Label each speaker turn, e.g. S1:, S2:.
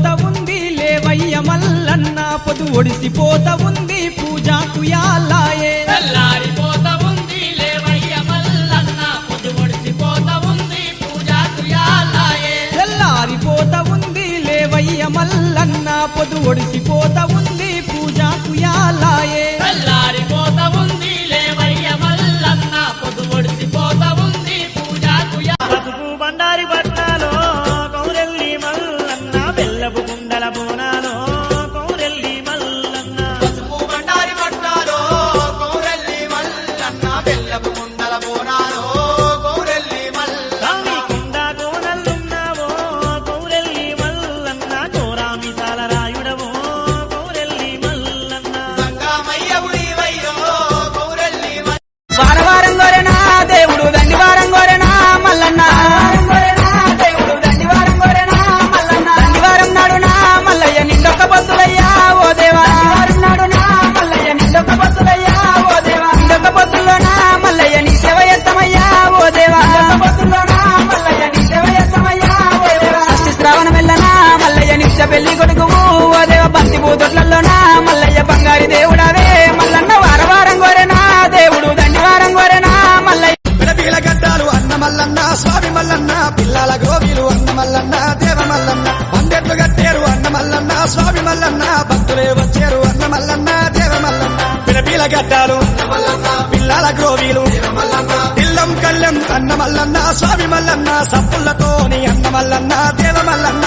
S1: ఒడిసిపోత ఉంది లేవయ్య మల్లన్న పొదు ఒడిసిపోత ఉంది పూజాకు యాలాయే
S2: తెల్లారిపోత ఉంది లేవయ్య మల్లన్న
S1: పొదు ఒడిసిపోత ఉంది పెళ్ళి కొడుకు ఓ దేవ బంతి బూతొట్లలో నా మల్లయ్య బంగారి దేవుడవే. మల్లన్న వార వారం దేవుడు దండి వారం మల్లయ్య.
S3: విడబీల గడ్డాలు అన్న మల్లన్న స్వామి మల్లన్న పిల్లల గోవిలు అన్న మల్లన్న దేవ మల్లన్న. వందెట్లు కట్టారు అన్న మల్లన్న స్వామి మల్లన్న భక్తులే వచ్చారు అన్న మల్లన్న దేవ మల్లన్న. విడబీల గడ్డాలు పిల్లల గోవిలు పిల్లం కళ్ళెం అన్న మల్లన్న స్వామి మల్లన్న సప్పులతోని అన్న మల్లన్న దేవ మల్లన్న.